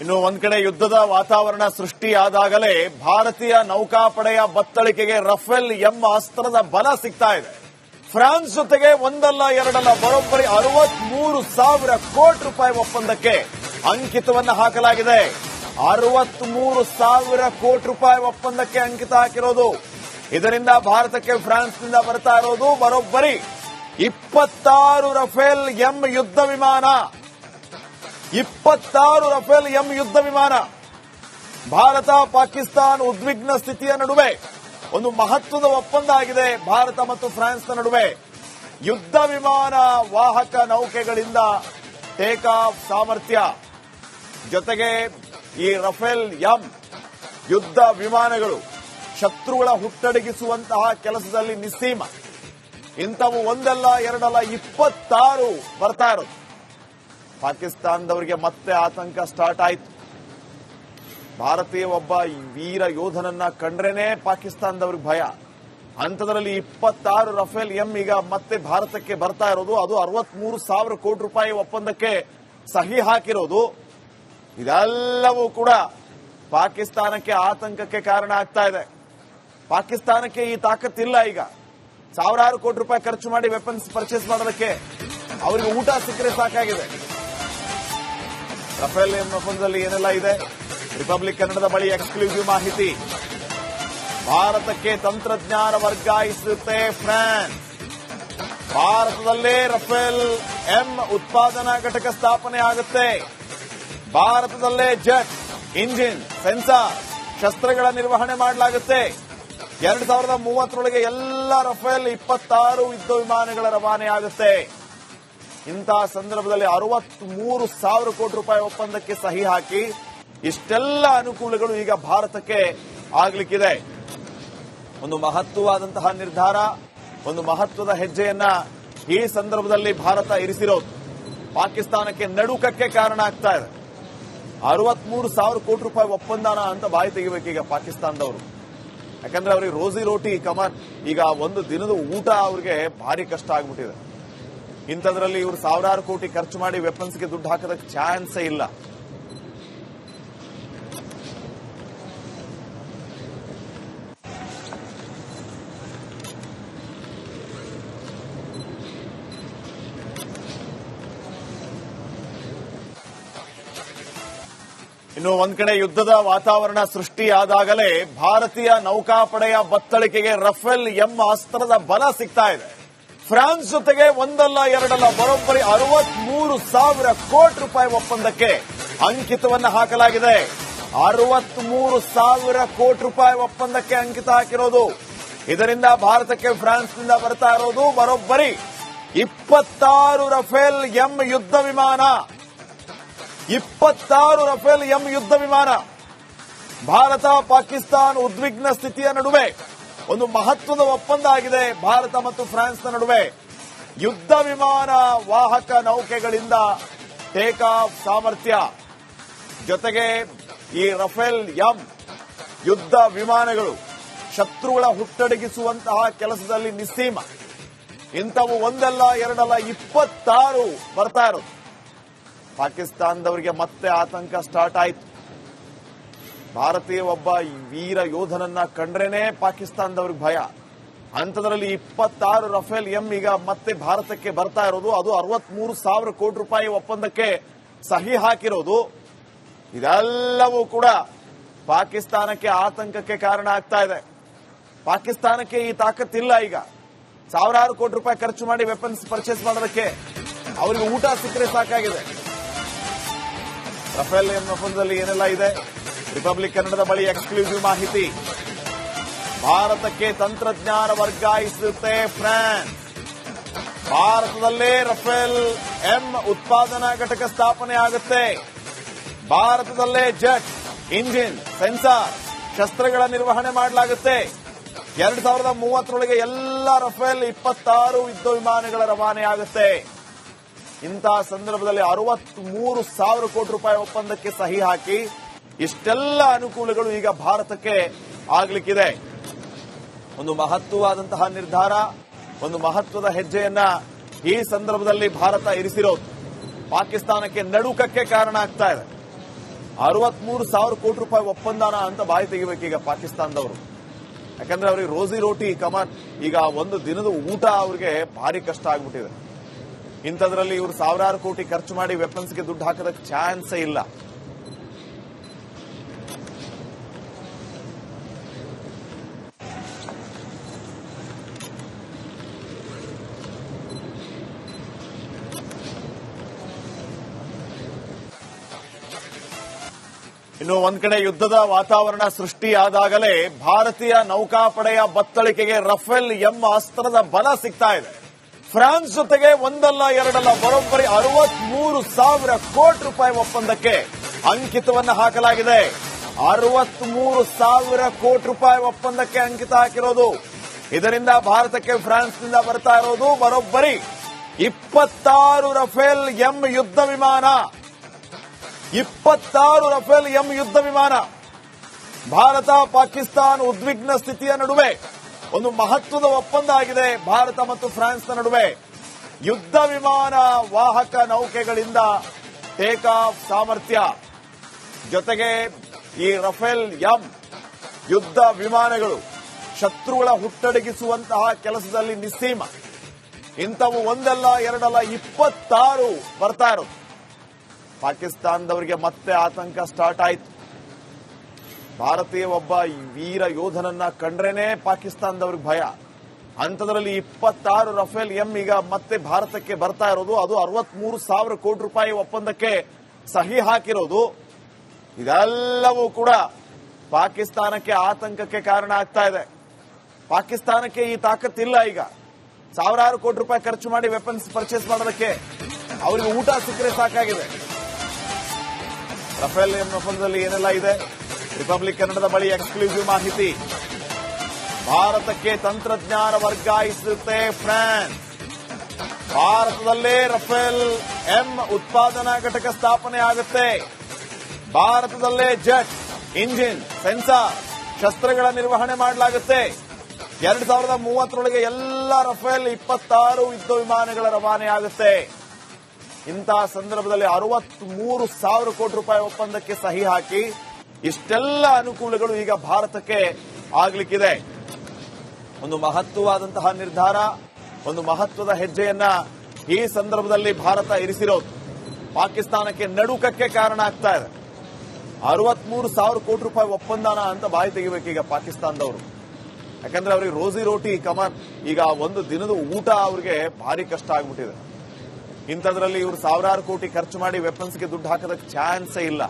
ಇನ್ನು ಒಂದ್ ಕಡೆ ಯುದ್ಧದ ವಾತಾವರಣ ಸೃಷ್ಟಿಯಾದಾಗಲೇ ಭಾರತೀಯ ನೌಕಾಪಡೆಯ ಬತ್ತಳಿಕೆಗೆ ರಫೇಲ್ ಎಂಬ ಅಸ್ತ್ರದ ಬಲ ಸಿಗ್ತಾ ಇದೆ. ಫ್ರಾನ್ಸ್ ಜೊತೆಗೆ ಒಂದಲ್ಲ ಎರಡಲ್ಲ, ಬರೋಬ್ಬರಿ ಅರವತ್ಮೂರು ಸಾವಿರ ಕೋಟಿ ರೂಪಾಯಿ ಒಪ್ಪಂದಕ್ಕೆ ಅಂಕಿತವನ್ನು ಹಾಕಲಾಗಿದೆ. ಅರವತ್ಮೂರು ಸಾವಿರ ಕೋಟಿ ರೂಪಾಯಿ ಒಪ್ಪಂದಕ್ಕೆ ಅಂಕಿತ ಹಾಕಿರೋದು. ಇದರಿಂದ ಭಾರತಕ್ಕೆ ಫ್ರಾನ್ಸ್ನಿಂದ ಬರ್ತಾ ಇರೋದು ಬರೋಬ್ಬರಿ. ಇಪ್ಪತ್ತಾರು ರಫೇಲ್ ಎಂ ಯುದ್ಧ ವಿಮಾನ. ಇಪ್ಪತ್ತಾರು ರಫೇಲ್ ಎಂ ಯುದ್ಧ ವಿಮಾನ. ಭಾರತ, ಪಾಕಿಸ್ತಾನ ಉದ್ವಿಗ್ನ ಸ್ಥಿತಿಯ ನಡುವೆ ಒಂದು ಮಹತ್ವದ ಒಪ್ಪಂದ ಆಗಿದೆ ಭಾರತ ಮತ್ತು ಫ್ರಾನ್ಸ್ನ ನಡುವೆ. ಯುದ್ಧ ವಿಮಾನ ವಾಹಕ ನೌಕೆಗಳಿಂದ ಟೇಕ್ ಆಫ್ ಸಾಮರ್ಥ್ಯ. ಜೊತೆಗೆ ಈ ರಫೇಲ್ ಎಂ ಯುದ್ಧ ವಿಮಾನಗಳು ಶತ್ರುಗಳ ಹುಟ್ಟಡಗಿಸುವಂತಹ ಕೆಲಸದಲ್ಲಿ ನಿಸ್ಸೀಮ. ಇಂಥವು ಒಂದಲ್ಲ ಎರಡಲ್ಲ ಇಪ್ಪತ್ತಾರು ಬರ್ತಾ ಇರೋದು. ಪಾಕಿಸ್ತಾನದವರಿಗೆ ಮತ್ತೆ ಆತಂಕ ಸ್ಟಾರ್ಟ್ ಆಯಿತು. ಭಾರತೀಯ ಒಬ್ಬ ವೀರ ಯೋಧನನ್ನ ಕಂಡ್ರೇನೆ ಪಾಕಿಸ್ತಾನದವ್ರಿಗೆ ಭಯ. ಅಂಥದ್ರಲ್ಲಿ ಇಪ್ಪತ್ತಾರು ರಫೇಲ್ ಎಂ ಈಗ ಮತ್ತೆ ಭಾರತಕ್ಕೆ ಬರ್ತಾ ಇರೋದು. ಅದು ಅರವತ್ಮೂರು ಸಾವಿರ ಕೋಟಿ ರೂಪಾಯಿ ಒಪ್ಪಂದಕ್ಕೆ ಸಹಿ ಹಾಕಿರೋದು. ಇದೆಲ್ಲವೂ ಕೂಡ ಪಾಕಿಸ್ತಾನಕ್ಕೆ ಆತಂಕಕ್ಕೆ ಕಾರಣ ಆಗ್ತಾ ಇದೆ. ಪಾಕಿಸ್ತಾನಕ್ಕೆ ಈ ತಾಕತ್ತಿಲ್ಲ ಈಗ. ಸಾವಿರಾರು ಕೋಟಿ ರೂಪಾಯಿ ಖರ್ಚು ಮಾಡಿ ವೆಪನ್ಸ್ ಪರ್ಚೇಸ್ ಮಾಡೋದಕ್ಕೆ. ಅವರಿಗೆ ಊಟ ಸಿಕ್ಕರೆ ಸಾಕಾಗಿದೆ. ರಫೇಲ್ ಒಪ್ಪಂದದಲ್ಲಿ ಏನೆಲ್ಲ ಇದೆ? ರಿಪಬ್ಲಿಕ್ ಕನ್ನಡದ ಬಳಿ ಎಕ್ಸ್ಕ್ಲೂಸಿವ್ ಮಾಹಿತಿ. ಭಾರತಕ್ಕೆ ತಂತ್ರಜ್ಞಾನ ವರ್ಗಾಯಿಸುತ್ತೆ ಫ್ರಾನ್ಸ್. ಭಾರತದಲ್ಲೇ ರಫೇಲ್ ಎಂ ಉತ್ಪಾದನಾ ಘಟಕ ಸ್ಥಾಪನೆ ಆಗುತ್ತೆ. ಭಾರತದಲ್ಲೇ ಜೆಟ್, ಇಂಜಿನ್, ಸೆನ್ಸಾರ್, ಶಸ್ತ್ರಗಳ ನಿರ್ವಹಣೆ ಮಾಡಲಾಗುತ್ತೆ. ಎರಡ್ ಸಾವಿರದ ಮೂವತ್ತರೊಳಗೆ ಎಲ್ಲ ರಫೇಲ್ ಇಪ್ಪತ್ತಾರು ಯುದ್ಧ ವಿಮಾನಗಳ ರವಾನೆ ಆಗುತ್ತೆ. ಇಂತಹ ಸಂದರ್ಭದಲ್ಲಿ ಅರವತ್ಮೂರು ಸಾವಿರ ಕೋಟಿ ರೂಪಾಯಿ ಒಪ್ಪಂದಕ್ಕೆ ಸಹಿ ಹಾಕಿ ಇಷ್ಟೆಲ್ಲ ಅನುಕೂಲಗಳು ಈಗ ಭಾರತಕ್ಕೆ ಆಗ್ಲಿಕ್ಕಿದೆ. ಒಂದು ಮಹತ್ವವಾದಂತಹ ನಿರ್ಧಾರ, ಒಂದು ಮಹತ್ವದ ಹೆಜ್ಜೆಯನ್ನ ಈ ಸಂದರ್ಭದಲ್ಲಿ ಭಾರತ ಇರಿಸಿರೋದು ಪಾಕಿಸ್ತಾನಕ್ಕೆ ನಡುಕಕ್ಕೆ ಕಾರಣ ಆಗ್ತಾ ಇದೆ. ಅರವತ್ಮೂರು ಸಾವಿರ ಕೋಟಿ ರೂಪಾಯಿ ಒಪ್ಪಂದನ ಅಂತ ಬಾಯಿ ತೆಗಿಬೇಕು ಈಗ ಪಾಕಿಸ್ತಾನದವರು. ಯಾಕಂದ್ರೆ ಅವ್ರಿಗೆ ರೋಸಿ ರೋಟಿ ಕಮಾನ್. ಈಗ ಒಂದು ದಿನದ ಊಟ ಅವ್ರಿಗೆ ಭಾರಿ ಕಷ್ಟ ಆಗ್ಬಿಟ್ಟಿದೆ. ಇಂಥದ್ರಲ್ಲಿ ಇವರು ಸಾವಿರಾರು ಕೋಟಿ ಖರ್ಚು ಮಾಡಿ ವೆಪನ್ಸ್ಗೆ ದುಡ್ಡು ಹಾಕೋದಕ್ಕೆ ಚಾನ್ಸೇ ಇಲ್ಲ. ಇನ್ನು ಒಂದ್ ಕಡೆ ಯುದ್ಧದ ವಾತಾವರಣ ಸೃಷ್ಟಿಯಾದಾಗಲೇ ಭಾರತೀಯ ನೌಕಾಪಡೆಯ ಬತ್ತಳಿಕೆಗೆ ರಫೇಲ್ ಎಂಬ ಅಸ್ತ್ರದ ಬಲ ಸಿಗ್ತಾ ಇದೆ. ಫ್ರಾನ್ಸ್ ಜೊತೆಗೆ ಒಂದಲ್ಲ ಎರಡಲ್ಲ, ಬರೋಬ್ಬರಿ ಅರವತ್ಮೂರು ಸಾವಿರ ಕೋಟಿ ರೂಪಾಯಿ ಒಪ್ಪಂದಕ್ಕೆ ಅಂಕಿತವನ್ನು ಹಾಕಲಾಗಿದೆ. ಅರವತ್ಮೂರು ಸಾವಿರ ಕೋಟಿ ರೂಪಾಯಿ ಒಪ್ಪಂದಕ್ಕೆ ಅಂಕಿತ ಹಾಕಿರೋದು. ಇದರಿಂದ ಭಾರತಕ್ಕೆ ಫ್ರಾನ್ಸ್ನಿಂದ ಬರ್ತಾ ಇರೋದು ಬರೋಬ್ಬರಿ. ಇಪ್ಪತ್ತಾರು ರಫೇಲ್ ಎಂ ಯುದ್ಧ ವಿಮಾನ. ಇಪ್ಪತ್ತಾರು ರಫೇಲ್ ಎಂ ಯುದ್ಧ ವಿಮಾನ. ಭಾರತ, ಪಾಕಿಸ್ತಾನ ಉದ್ವಿಗ್ನ ಸ್ಥಿತಿಯ ನಡುವೆ ಒಂದು ಮಹತ್ವದ ಒಪ್ಪಂದ ಆಗಿದೆ ಭಾರತ ಮತ್ತು ಫ್ರಾನ್ಸ್ನ ನಡುವೆ. ಯುದ್ಧ ವಿಮಾನ ವಾಹಕ ನೌಕೆಗಳಿಂದ ಟೇಕ್ ಆಫ್ ಸಾಮರ್ಥ್ಯ. ಜೊತೆಗೆ ಈ ರಫೇಲ್ ಎಂ ಯುದ್ಧ ವಿಮಾನಗಳು ಶತ್ರುಗಳ ಹುಟ್ಟಡಗಿಸುವಂತಹ ಕೆಲಸದಲ್ಲಿ ನಿಸ್ಸೀಮ. ಇಂಥವು ಒಂದಲ್ಲ, ಎರಡಲ್ಲ, ಇಪ್ಪತ್ತಾರು ಬರ್ತಾ ಇರೋದು. ಪಾಕಿಸ್ತಾನದವರಿಗೆ ಮತ್ತೆ ಆತಂಕ ಸ್ಟಾರ್ಟ್ ಆಯಿತು. ಭಾರತೀಯ ಒಬ್ಬ ವೀರ ಯೋಧನನ್ನ ಕಂಡ್ರೇನೆ ಪಾಕಿಸ್ತಾನದವ್ರಿಗೆ ಭಯ. ಅಂಥದ್ರಲ್ಲಿ ಇಪ್ಪತ್ತಾರು ರಫೇಲ್ ಎಂ ಈಗ ಮತ್ತೆ ಭಾರತಕ್ಕೆ ಬರ್ತಾ ಇರೋದು. ಅದು ಅರವತ್ಮೂರು ಸಾವಿರ ಕೋಟಿ ರೂಪಾಯಿ ಒಪ್ಪಂದಕ್ಕೆ ಸಹಿ ಹಾಕಿರೋದು. ಇದೆಲ್ಲವೂ ಕೂಡ ಪಾಕಿಸ್ತಾನಕ್ಕೆ ಆತಂಕಕ್ಕೆ ಕಾರಣ ಆಗ್ತಾ ಇದೆ. ಪಾಕಿಸ್ತಾನಕ್ಕೆ ಈ ತಾಕತ್ತಿಲ್ಲ ಈಗ. ಸಾವಿರಾರು ಕೋಟಿ ರೂಪಾಯಿ ಖರ್ಚು ಮಾಡಿ ವೆಪನ್ಸ್ ಪರ್ಚೇಸ್ ಮಾಡೋದಕ್ಕೆ ಅವರಿಗೆ ಊಟ ಸಿಕ್ಕರೆ ಸಾಕಾಗಿದೆ. ರಫೇಲ್ ಎಂ ಒಪ್ಪಂದದಲ್ಲಿ ಏನೆಲ್ಲ ಇದೆ? ರಿಪಬ್ಲಿಕ್ ಕನ್ನಡದ ಬಳಿ ಎಕ್ಸ್ಕ್ಲೂಸಿವ್ ಮಾಹಿತಿ. ಭಾರತಕ್ಕೆ ತಂತ್ರಜ್ಞಾನ ವರ್ಗಾಯಿಸುತ್ತೆ ಫ್ರಾನ್ಸ್. ಭಾರತದಲ್ಲೇ ರಫೇಲ್ ಎಂ ಉತ್ಪಾದನಾ ಘಟಕ ಸ್ಥಾಪನೆ ಆಗುತ್ತೆ. ಭಾರತದಲ್ಲೇ ಜೆಟ್, ಇಂಜಿನ್, ಸೆನ್ಸಾರ್, ಶಸ್ತ್ರಗಳ ನಿರ್ವಹಣೆ ಮಾಡಲಾಗುತ್ತೆ. ಎರಡ್ ಸಾವಿರದ ಮೂವತ್ತರೊಳಗೆ ಎಲ್ಲ ರಫೇಲ್ ಇಪ್ಪತ್ತಾರು ಯುದ್ಧ ವಿಮಾನಗಳ ರವಾನೆ ಆಗುತ್ತೆ. ಇಂತಹ ಸಂದರ್ಭದಲ್ಲಿ ಅರವತ್ಮೂರು ಸಾವಿರ ಕೋಟಿ ರೂಪಾಯಿ ಒಪ್ಪಂದಕ್ಕೆ ಸಹಿ ಹಾಕಿ ಇಷ್ಟೆಲ್ಲ ಅನುಕೂಲಗಳು ಈಗ ಭಾರತಕ್ಕೆ ಆಗ್ಲಿಕ್ಕಿದೆ. ಒಂದು ಮಹತ್ವವಾದಂತಹ ನಿರ್ಧಾರ, ಒಂದು ಮಹತ್ವದ ಹೆಜ್ಜೆಯನ್ನ ಈ ಸಂದರ್ಭದಲ್ಲಿ ಭಾರತ ಇರಿಸಿರೋದು ಪಾಕಿಸ್ತಾನಕ್ಕೆ ನಡುಕಕ್ಕೆ ಕಾರಣ ಆಗ್ತಾ ಇದೆ. ಅರವತ್ಮೂರು ಸಾವಿರ ಕೋಟಿ ರೂಪಾಯಿ ಒಪ್ಪಂದನ ಅಂತ ಬಾಯಿ ತೆಗಿಬೇಕೀಗ ಪಾಕಿಸ್ತಾನದವರು. ಯಾಕಂದ್ರೆ ಅವ್ರಿಗೆ ರೋಸಿ ರೋಟಿ ಕಮಾನ್ ಈಗ ಒಂದು ದಿನದ ಊಟ ಅವ್ರಿಗೆ ಭಾರಿ ಕಷ್ಟ ಆಗ್ಬಿಟ್ಟಿದೆ. ಇಂಥದ್ರಲ್ಲಿ ಇವರು ಸಾವಿರಾರು ಕೋಟಿ ಖರ್ಚು ಮಾಡಿ ವೆಪನ್ಸ್ಗೆ ದುಡ್ಡು ಹಾಕೋದಕ್ಕೆ ಚಾನ್ಸೇ ಇಲ್ಲ. ಇನ್ನು ಒಂದ್ ಕಡೆ ಯುದ್ಧದ ವಾತಾವರಣ ಸೃಷ್ಟಿಯಾದಾಗಲೇ ಭಾರತೀಯ ನೌಕಾಪಡೆಯ ಬತ್ತಳಿಕೆಗೆ ರಫೇಲ್ ಎಂಬ ಅಸ್ತ್ರದ ಬಲ ಸಿಗ್ತಾ ಇದೆ. ಫ್ರಾನ್ಸ್ ಜೊತೆಗೆ ಒಂದಲ್ಲ ಎರಡಲ್ಲ ಬರೋಬ್ಬರಿ ಅರವತ್ಮೂರು ಸಾವಿರ ಕೋಟಿ ರೂಪಾಯಿ ಒಪ್ಪಂದಕ್ಕೆ ಅಂಕಿತವನ್ನು ಹಾಕಲಾಗಿದೆ. ಅರವತ್ಮೂರು ಸಾವಿರ ಕೋಟಿ ರೂಪಾಯಿ ಒಪ್ಪಂದಕ್ಕೆ ಅಂಕಿತ ಹಾಕಿರೋದು. ಇದರಿಂದ ಭಾರತಕ್ಕೆ ಫ್ರಾನ್ಸ್ನಿಂದ ಬರ್ತಾ ಇರೋದು ಬರೋಬ್ಬರಿ. ಇಪ್ಪತ್ತಾರು ರಫೇಲ್ ಎಂ ಯುದ್ಧ ವಿಮಾನ. ಇಪ್ಪತ್ತಾರು ರಫೇಲ್ ಎಂ ಯುದ್ಧ ವಿಮಾನ. ಭಾರತ, ಪಾಕಿಸ್ತಾನ ಉದ್ವಿಗ್ನ ಸ್ಥಿತಿಯ ನಡುವೆ ಒಂದು ಮಹತ್ವದ ಒಪ್ಪಂದ ಆಗಿದೆ ಭಾರತ ಮತ್ತು ಫ್ರಾನ್ಸ್ನ ನಡುವೆ. ಯುದ್ಧ ವಿಮಾನ ವಾಹಕ ನೌಕೆಗಳಿಂದ ಟೇಕ್ ಆಫ್ ಸಾಮರ್ಥ್ಯ. ಜೊತೆಗೆ ಈ ರಫೇಲ್ ಎಂ ಯುದ್ಧ ವಿಮಾನಗಳು ಶತ್ರುಗಳ ಹುಟ್ಟಡಗಿಸುವಂತಹ ಕೆಲಸದಲ್ಲಿ ನಿಸ್ಸೀಮ. ಇಂಥವು ಒಂದಲ್ಲ, ಎರಡಲ್ಲ, ಇಪ್ಪತ್ತಾರು ಬರ್ತಾ ಇರೋದು. ಪಾಕಿಸ್ತಾನದವರಿಗೆ ಮತ್ತೆ ಆತಂಕ ಸ್ಟಾರ್ಟ್ ಆಯ್ತು. ಭಾರತೀಯ ಒಬ್ಬ ವೀರ ಯೋಧನನ್ನ ಕಂಡ್ರೇನೆ ಪಾಕಿಸ್ತಾನದವ್ರಿಗೆ ಭಯ. ಅಂಥದ್ರಲ್ಲಿ ಇಪ್ಪತ್ತಾರು ರಫೇಲ್ ಎಂ ಈಗ ಮತ್ತೆ ಭಾರತಕ್ಕೆ ಬರ್ತಾ ಇರೋದು. ಅದು ಅರವತ್ಮೂರು ಸಾವಿರ ಕೋಟಿ ರೂಪಾಯಿ ಒಪ್ಪಂದಕ್ಕೆ ಸಹಿ ಹಾಕಿರೋದು. ಇದೆಲ್ಲವೂ ಕೂಡ ಪಾಕಿಸ್ತಾನಕ್ಕೆ ಆತಂಕಕ್ಕೆ ಕಾರಣ ಆಗ್ತಾ ಇದೆ. ಪಾಕಿಸ್ತಾನಕ್ಕೆ ಈ ತಾಕತ್ತಿಲ್ಲ ಈಗ. ಸಾವಿರಾರು ಕೋಟಿ ರೂಪಾಯಿ ಖರ್ಚು ಮಾಡಿ ವೆಪನ್ಸ್ ಪರ್ಚೇಸ್ ಮಾಡೋದಕ್ಕೆ. ಅವರಿಗೆ ಊಟ ಸಿಕ್ಕರೆ ಸಾಕಾಗಿದೆ. ರಫೇಲ್ ಒಪ್ಪಂದದಲ್ಲಿ ಏನೆಲ್ಲ ಇದೆ? ರಿಪಬ್ಲಿಕ್ ಕನ್ನಡದ ಬಳಿ ಎಕ್ಸ್ಕ್ಲೂಸಿವ್ ಮಾಹಿತಿ. ಭಾರತಕ್ಕೆ ತಂತ್ರಜ್ಞಾನ ವರ್ಗಾಯಿಸುತ್ತೆ ಫ್ರಾನ್ಸ್. ಭಾರತದಲ್ಲೇ ರಫೇಲ್ ಎಂ ಉತ್ಪಾದನಾ ಘಟಕ ಸ್ಥಾಪನೆ ಆಗುತ್ತೆ. ಭಾರತದಲ್ಲೇ ಜೆಟ್, ಇಂಜಿನ್, ಸೆನ್ಸಾರ್, ಶಸ್ತ್ರಗಳ ನಿರ್ವಹಣೆ ಮಾಡಲಾಗುತ್ತೆ. ಎರಡ್ ಸಾವಿರದ ಮೂವತ್ತರೊಳಗೆ ಎಲ್ಲ ರಫೇಲ್ ಇಪ್ಪತ್ತಾರು ಯುದ್ಧ ವಿಮಾನಗಳ ರವಾನೆ ಆಗುತ್ತೆ. ಇಂತಹ ಸಂದರ್ಭದಲ್ಲಿ ಅರವತ್ಮೂರು ಸಾವಿರ ಕೋಟಿ ರೂಪಾಯಿ ಒಪ್ಪಂದಕ್ಕೆ ಸಹಿ ಹಾಕಿ ಇಷ್ಟೆಲ್ಲ ಅನುಕೂಲಗಳು ಈಗ ಭಾರತಕ್ಕೆ ಆಗ್ಲಿಕ್ಕಿದೆ. ಒಂದು ಮಹತ್ವವಾದಂತಹ ನಿರ್ಧಾರ, ಒಂದು ಮಹತ್ವದ ಹೆಜ್ಜೆಯನ್ನ ಈ ಸಂದರ್ಭದಲ್ಲಿ ಭಾರತ ಇರಿಸಿರೋದು. ಪಾಕಿಸ್ತಾನಕ್ಕೆ ನಡುಕಕ್ಕೆ ಕಾರಣ ಆಗ್ತಾ ಇದೆ. ಅರವತ್ಮೂರು ಸಾವಿರ ಕೋಟಿ ರೂಪಾಯಿ ಒಪ್ಪಂದನ ಅಂತ ಬಾಯಿ ತೆಗಿಬೇಕು ಈಗ ಪಾಕಿಸ್ತಾನದವರು. ಯಾಕಂದ್ರೆ ಅವ್ರಿಗೆ ರೋಸಿ ರೋಟಿ ಕಮಾನ್. ಈಗ ಒಂದು ದಿನದ ಊಟ ಅವ್ರಿಗೆ ಭಾರಿ ಕಷ್ಟ ಆಗ್ಬಿಟ್ಟಿದೆ. ಇಂಥದ್ರಲ್ಲಿ ಇವರು ಸಾವಿರಾರು ಕೋಟಿ ಖರ್ಚು ಮಾಡಿ ವೆಪನ್ಸ್ಗೆ ದುಡ್ಡು ಹಾಕೋದಕ್ಕೆ ಚಾನ್ಸೇ ಇಲ್ಲ.